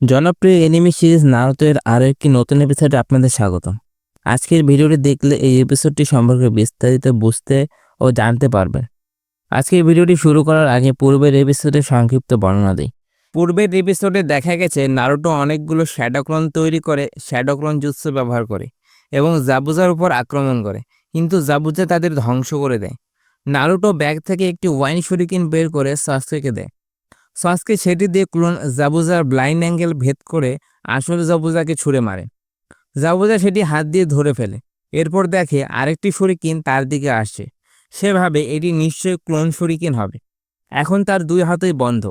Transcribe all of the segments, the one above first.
জনপ্রিয় enemy series নারুতোর আরও একটি নতুন এপিসোডে আপনাদের স্বাগতম। আজকের ভিডিওটি দেখলে এই এপিসোডটি সম্পর্কে বিস্তারিত বুঝতে ও জানতে পারবেন। আজকের ভিডিওটি শুরু করার আগে পূর্বের এপিসোডে সংক্ষিপ্ত বর্ণনা দিই। পূর্বের এপিসোডে দেখা গেছে নারুটো অনেকগুলো শ্যাডোক্লন তৈরি করে শ্যাডোক্লন জুৎসু ব্যবহার করে এবং জাবুজার উপর আক্রমণ করে, কিন্তু জাবুজা তাদের ধ্বংস করে দেয়। নারুটো ব্যাগ থেকে একটি ওয়াইন শুরিকিন বের করে সাসকেকে দেয়। সাসকে সেটি দিয়ে ক্লোন জাবুজার ব্লাইন্ড অ্যাঙ্গেল ভেদ করে আসল জাবুজাকে ছুঁড়ে মারে। জাবুজা সেটি হাত দিয়ে ধরে ফেলে। এরপর দেখে আরেকটি শরিকিন তার দিকে আসছে। সে ভাবে এটি নিশ্চয়ই ক্লোন শরিকিন হবে। এখন তার দুই হাতই বন্ধ।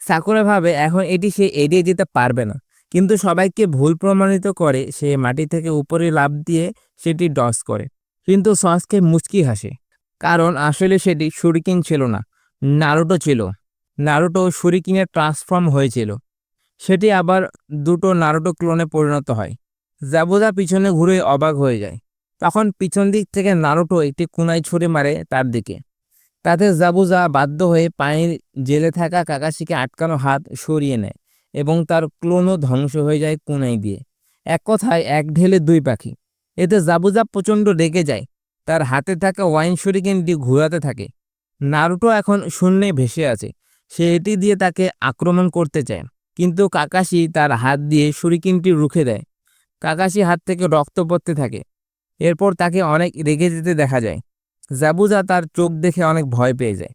সাকুরা ভাবে এখন এটি সে এড়িয়ে যেতে পারবে না। কিন্তু সবাইকে ভুল প্রমাণিত করে সে মাটি থেকে উপরে লাফ দিয়ে সেটি ডস করে। কিন্তু সসকে মুচকি হাসে। কারণ আসলে সেটি শুরিকিন ছিল না, নারুটো ছিল। নারুটো শুরিকিনে ট্রান্সফর্ম হয়েছিল। সেটি আবার দুটো নারুটো ক্লোনে পরিণত হয়। জাবুদা পিছনে ঘুরে অবাক হয়ে যায়। তখন পিছন দিক থেকে নারুটো একটি কুনাই ছুঁড়ে মারে তার দিকে। তাতে জাবুজা বাধ্য হয়ে পানির জেলে থাকা কাকাশিকে আটকানো হাত সরিয়ে নেয় এবং তার ক্লোনও ধ্বংস হয়ে যায় কুনাই দিয়ে। এক কথায় এক ঢেলে দুই পাখি। এতে জাবুজা প্রচণ্ড রেগে যায়। তার হাতে থাকা ওয়াইন শরিকেনটি ঘোরাতে থাকে। নারুটো এখন শূন্যে ভেসে আছে। সে এটি দিয়ে তাকে আক্রমণ করতে চায়। কিন্তু কাকাশি তার হাত দিয়ে শুরিকিনটি রুখে দেয়। কাকাশি হাত থেকে রক্ত পড়তে থাকে। এরপর তাকে অনেক রেগে যেতে দেখা যায়। জাবুজা তার চোখ দেখে অনেক ভয় পেয়ে যায়।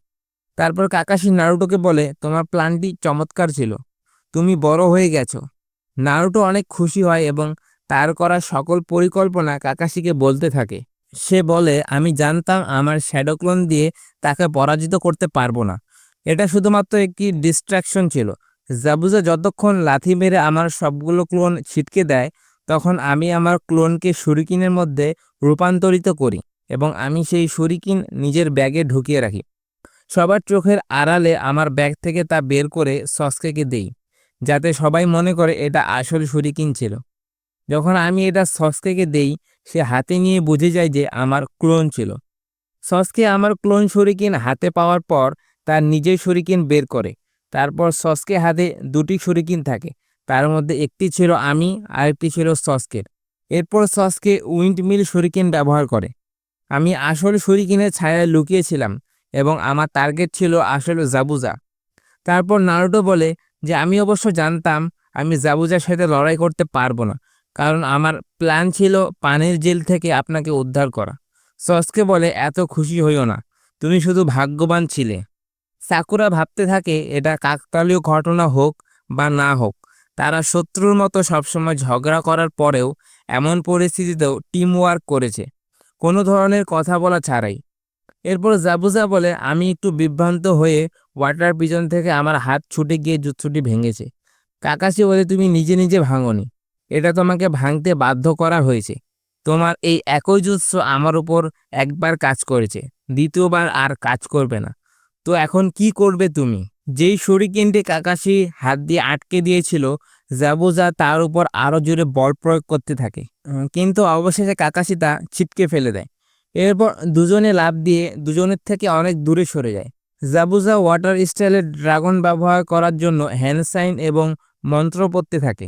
তারপর কাকাশি নারুটোকে বলে, তোমার প্ল্যানটি চমৎকার ছিল। তুমি বড় হয়ে গেছো নারুটো অনেক খুশি হয় এবং তার করা সকল পরিকল্পনা কাকাশিকে বলতে থাকে। সে বলে, আমি জানতাম আমার শ্যাডোক্লোন দিয়ে তাকে পরাজিত করতে পারব না। এটা শুধুমাত্র একটি ডিস্ট্রাকশন ছিল। জাবুজা যতক্ষণ লাথি মেরে আমার সবগুলো ক্লোন ছিটকে দেয়, তখন আমি আমার ক্লোনকে শুরিকিনের মধ্যে রূপান্তরিত করি এবং আমি সেই শুরিকিন নিজের ব্যাগে ঢুকিয়ে রাখি। সবার চোখের আড়ালে আমার ব্যাগ থেকে তা বের করে সস্কেকে দেই, যাতে সবাই মনে করে এটা আসল শুরিকিন ছিল। যখন আমি এটা সস্কেকে দেই, সে হাতে নিয়ে বুঝে যায় যে আমার ক্লোন ছিল। সসকে আমার ক্লোন শুরিকিন হাতে পাওয়ার পর তার নিজের শরিকিন বের করে। তারপর সসকে হাতে দুটি শরিকিন থাকে। তার মধ্যে একটি ছিল আমি আরেকটি ছিল সসকের। এরপর সসকে উইন্ডমিল শরিকিন ব্যবহার করে। আমি আসল শরিকিনের ছায়ায় লুকিয়েছিলাম এবং আমার টার্গেট ছিল আসল জাবুজা। তারপর নারুটো বলে যে, আমি অবশ্য জানতাম আমি জাবুজার সাথে লড়াই করতে পারব না, কারণ আমার প্ল্যান ছিল পানির জেল থেকে আপনাকে উদ্ধার করা। সসকে বলে, এত খুশি হইও না। তুমি শুধু ভাগ্যবান ছিলে। সাকুরা ভাবতে থাকে এটা কাকতালীয় ঘটনা হোক বা না হোক। তারা শত্রুর মতো সবসময় ঝগড়া করার পরেও এমন পরিস্থিতিতেও টিম ওয়ার্ক করেছে। কোনো ধরনের কথা বলা ছাড়াই। এরপর জাবুজা বলে, আমি একটু বিভ্রান্ত হয়ে ওয়াটার পিজন থেকে আমার হাত ছুটে গিয়ে জুৎসুটি ভেঙেছে। কাকাশি বলে, তুমি নিজে নিজে ভাঙনি। এটা তোমাকে ভাঙতে বাধ্য করা হয়েছে। তোমার এই একই জুৎস আমার উপর একবার কাজ করেছে। দ্বিতীয়বার আর কাজ করবে না। তো এখন কি করবে তুমি? যেই শরিকেনটি কাকাশি হাত দিয়ে আটকে দিয়েছিল জাবুজা তার উপর আরও জোরে বল প্রয়োগ করতে থাকে। কিন্তু অবশেষে কাকাশি তা ছিটকে ফেলে দেয়। এরপর দুজনে লাভ দিয়ে দুজনের থেকে অনেক দূরে সরে যায়। জাবুজা ওয়াটার স্টাইলের ড্রাগন ব্যবহার করার জন্য হ্যান্ড সাইন এবং মন্ত্র পড়তে থাকে।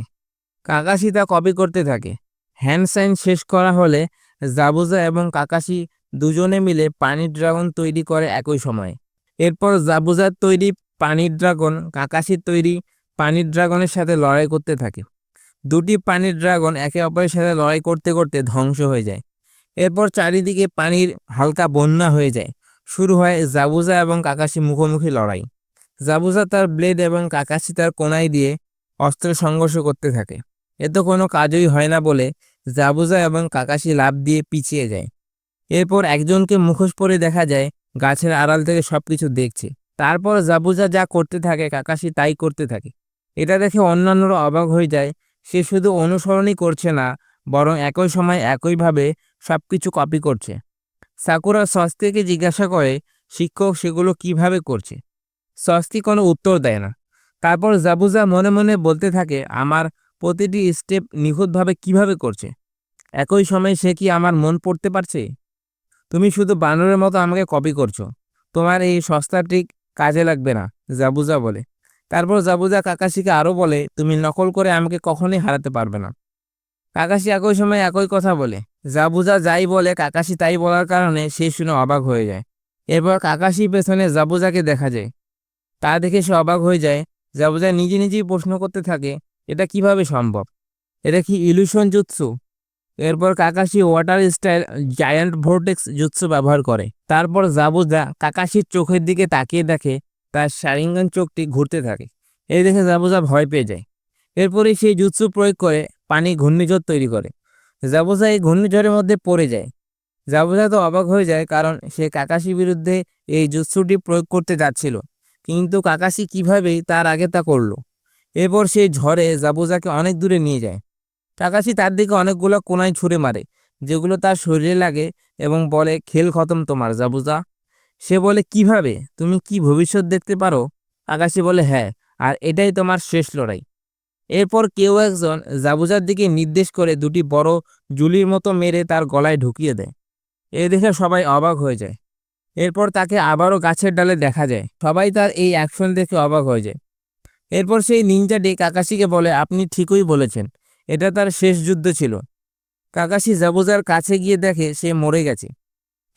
কাকাশি তা কপি করতে থাকে। হ্যান্ড সাইন শেষ করা হলে জাবুজা এবং কাকাশি দুজনে মিলে পানির ড্রাগন তৈরি করে একই সময়ে। এরপর জাবুজার তৈরি পানির ড্রাগন কাকাশির তৈরি পানির ড্রাগনের সাথে লড়াই করতে থাকে। দুটি পানির ড্রাগন একে অপরের সাথে লড়াই করতে করতে ধ্বংস হয়ে যায়। এরপর চারিদিকে পানির হালকা বন্যা হয়ে যায়। শুরু হয় জাবুজা এবং কাকাশি মুখোমুখি লড়াই। জাবুজা তার ব্লেড এবং কাকাশি তার কোনায় দিয়ে অস্ত্র সংঘর্ষ করতে থাকে। এতে কোনো কাজই হয় না বলে জাবুজা এবং কাকাশি লাভ দিয়ে পিছিয়ে যায়। এরপর একজনকে মুখোশ পরে দেখা যায় গাছের আড়াল থেকে সব কিছু দেখছে। তারপর জাবুজা যা করতে থাকে, কাকাশি তাই করতে থাকে। এটা দেখে অন্যান্যরা অবাক হয়ে যায়। সে শুধু অনুসরণই করছে না, বরং একই সময় একইভাবে সব কিছু কপি করছে। সাকুরা সস্তিকে জিজ্ঞাসা করে, শিক্ষক, সেগুলো কীভাবে করছে? সস্তি কোনো উত্তর দেয় না। তারপর জাবুজা মনে মনে বলতে থাকে, আমার প্রতিটি স্টেপ নিখুঁতভাবে কীভাবে করছে? একই সময় সে কি আমার মন পড়তে পারছে? তুমি শুধু বানরের মতো আমাকে কপি করছ। তোমার এই সস্তা ট্রিক কাজে লাগবে না, জাবুজা বলে। তারপর জাবুজা কাকাশিকে আরও বলে, তুমি নকল করে আমাকে কখনোই হারাতে পারবে না। কাকাশি একই সময় একই কথা বলে। জাবুজা যাই বলে, কাকাশি তাই বলার কারণে সে শুনে অবাক হয়ে যায়। এরপর কাকাশি পেছনে জাবুজাকে দেখা যায়। তা দেখে সে অবাক হয়ে যায়। জাবুজা নিজে নিজেই প্রশ্ন করতে থাকে, এটা কীভাবে সম্ভব? এটা কি ইলুশন জুৎসু এরপর Kakashi water style giant vortex jutsu ব্যবহার করে। তারপর জাবুজা কাকাশির চোখের দিকে তাকিয়ে দেখে, তার শারিঙ্গান চোখটি ঘুরতে থাকে। এই দেখে জাবুজা ভয় পেয়ে যায়। এরপরে সেই জুৎসু প্রয়োগ করে পানি ঘূর্ণিঝড় তৈরি করে। জাবুজা এই ঘূর্ণিঝড়ের মধ্যে পড়ে যায়। জাবুজা তো অবাক হয়ে যায় কারণ সে কাকাশির বিরুদ্ধে এই জুৎসুটি প্রয়োগ করতে যাচ্ছিল। কিন্তু কাকাশি কীভাবে তার আগে তা করল? এরপর সেই ঝড়ে জাবুজাকে অনেক দূরে নিয়ে যায়। কাকাশি তার দিকে অনেকগুলো কোনায় ছুঁড়ে মারে, যেগুলো তার শরীরে লাগে এবং বলে, খেল খতম তোমার জাবুজা সে বলে, কীভাবে? তুমি কি ভবিষ্যৎ দেখতে পারো? আকাশি বলে হ্যাঁ আর এটাই তোমার শেষ লড়াই। এরপর কেউ একজন জাবুজার দিকে নির্দেশ করে দুটি বড় জুলির মতো মেরে তার গলায় ঢুকিয়ে দেয়। এ দেখে সবাই অবাক হয়ে যায়। এরপর তাকে আবারও গাছের ডালে দেখা যায়। সবাই তার এই অ্যাকশন দেখে অবাক হয়ে যায়। এরপর সেই নিনজাটি কাকাশিকে বলে, আপনি ঠিকই বলেছেন। এটা তার শেষ যুদ্ধ ছিল। কাকাশি জাবুজার কাছে গিয়ে দেখে সে মরে গেছে।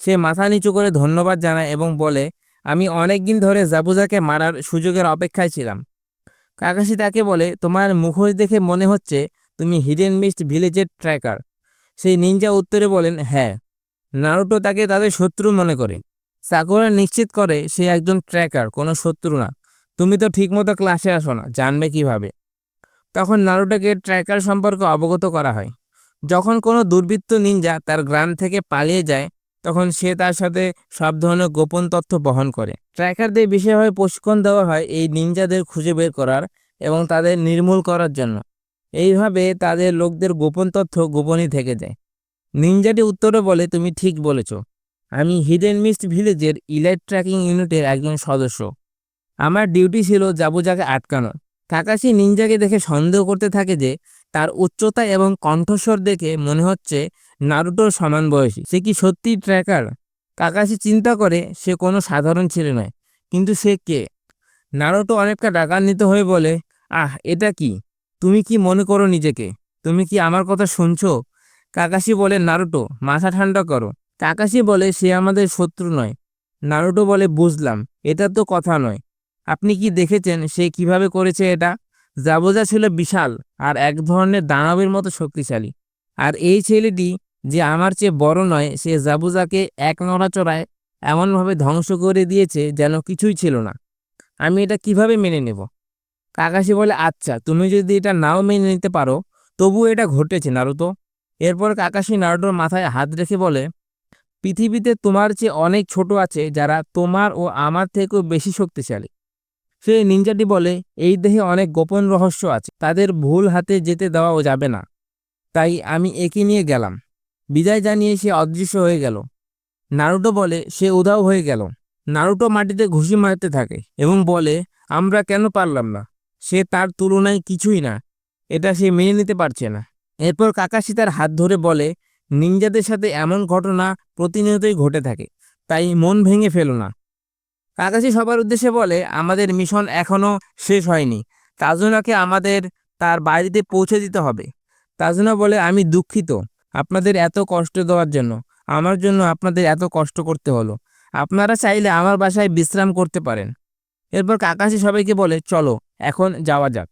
সে মাথা নিচু করে ধন্যবাদ জানায় এবং বলে, আমি অনেক দিন ধরে জাবুজাকে মারার সুযোগের অপেক্ষায় ছিলাম কাকাশি তাকে বলে, তোমার মুখোশ দেখে মনে হচ্ছে তুমি হিডেন মিস্ট ভিলেজের ট্র্যাকার সেই নিনজা উত্তরে বলেন হ্যাঁ। নারুটো তাকে তাদের শত্রু মনে করে। সাকুরা নিশ্চিত করে সে একজন ট্র্যাকার, কোনো শত্রু না। তুমি তো ঠিকমতো ক্লাসে আসো না, জানবে কীভাবে? তখন নারুটোকে ট্র্যাকার সম্পর্কে অবগত করা হয়। যখন কোনো দুর্বৃত্ত নিনজা তার গ্রাম থেকে পালিয়ে যায়, তখন সে তার সাথে সব ধরনের গোপন তথ্য বহন করে। ট্র্যাকারদের বিশেষভাবে প্রশিক্ষণ দেওয়া হয় এই নিনজাদের খুঁজে বের করার এবং তাদের নির্মূল করার জন্য। এইভাবে তাদের লোকদের গোপন তথ্য গোপনই থেকে যায়। নিনজাটি উত্তরে বলে, তুমি ঠিক বলেছ। আমি হিডেন মিস্ট ভিলেজের ইলাইট ট্র্যাকিং ইউনিটের একজন সদস্য। আমার ডিউটি ছিল জাবুজাকে আটকানোর। কাকাশি নিনজাকে দেখে সন্দেহ করতে থাকে যে, তার উচ্চতা এবং কণ্ঠস্বর দেখে মনে হচ্ছে নারুটোর সমান বয়সী। সে কি সত্যি ট্র্যাকার? কাকাশি চিন্তা করে সে কোনো সাধারণ ছেলে নয়, কিন্তু সে কে? নারুটো অনেকটা রাগান্বিত হয়ে বলে, আহ, এটা কি? তুমি কি মনে করো নিজেকে? তুমি কি আমার কথা শুনছো? কাকাশি বলে, নারুটো, মাথা ঠান্ডা করো। কাকাশি বলে, সে আমাদের শত্রু নয়। নারুটো বলে, বুঝলাম, এটা তো কথা নয়। আপনি কি দেখেছেন সে কীভাবে করেছে এটা? জাবোজা ছিল বিশাল আর এক ধরনের দানবের মতো শক্তিশালী। আর এই ছেলেটি যে আমার চেয়ে বড় নয়, সে জাবুজাকে এক নড়াচড়ায় এমনভাবে ধ্বংস করে দিয়েছে যেন কিছুই ছিল না। আমি এটা কীভাবে মেনে নেব? কাকাশি বলে আচ্ছা তুমি যদি এটা নাও মেনে নিতে পারো তবু এটা ঘটেছে, নারুতো। এরপর কাকাশি নারুটোর মাথায় হাত রেখে বলে, পৃথিবীতে তোমার চেয়ে অনেক ছোট আছে যারা তোমার ও আমার থেকেও বেশি শক্তিশালী। সে নিনজাটি বলে, এই দেহে অনেক গোপন রহস্য আছে। তাদের ভুল হাতে যেতে দেওয়াও যাবে না। তাই আমি একে নিয়ে গেলাম। বিদায় জানিয়ে সে অদৃশ্য হয়ে গেল। নারুটো বলে, সে উধাও হয়ে গেল। নারুটো মাটিতে ঘুষি মারতে থাকে এবং বলে, আমরা কেন পারলাম না? সে তার তুলনায় কিছুই না। এটা সে মেনে নিতে পারছে না। এরপর কাকাশি তার হাত ধরে বলে নিনজাদের সাথে এমন ঘটনা প্রতিনিয়তই ঘটে থাকে। তাই মন ভেঙে ফেলো না। কাকাশি সবার উদ্দেশ্যে বলে, আমাদের মিশন এখনও শেষ হয়নি। তাজুনাকে আমাদের তার বাড়িতে পৌঁছে দিতে হবে। তাজুনা বলে, আমি দুঃখিত। আপনাদের এত কষ্ট দেওয়ার জন্য। আমার জন্য আপনাদের এত কষ্ট করতে হলো। আপনারা চাইলে আমার বাসায় বিশ্রাম করতে পারেন। এরপর কাকাশি সবাইকে বলে, চলো, এখন যাওয়া যাক।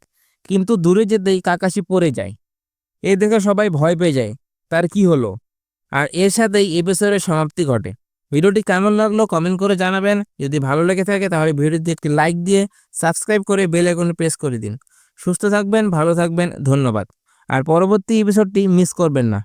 কিন্তু দূরে যেতেই কাকাশি পড়ে যায়। এই দেখে সবাই ভয় পেয়ে যায়, তার কি হলো? আর এর সাথেই এপিসোডের সমাপ্তি ঘটে। ভিডিওটি কেমন লাগল কমেন্ট করে জানাবেন। যদি ভালো লেগে থাকে তাহলে ভিডিওটি একটি লাইক দিয়ে সাবস্ক্রাইব করে বেল আইকনে প্রেস করে দিন। সুস্থ থাকবেন, ভালো থাকবেন, ধন্যবাদ। আর পরবর্তী এপিসোডটি মিস করবেন না।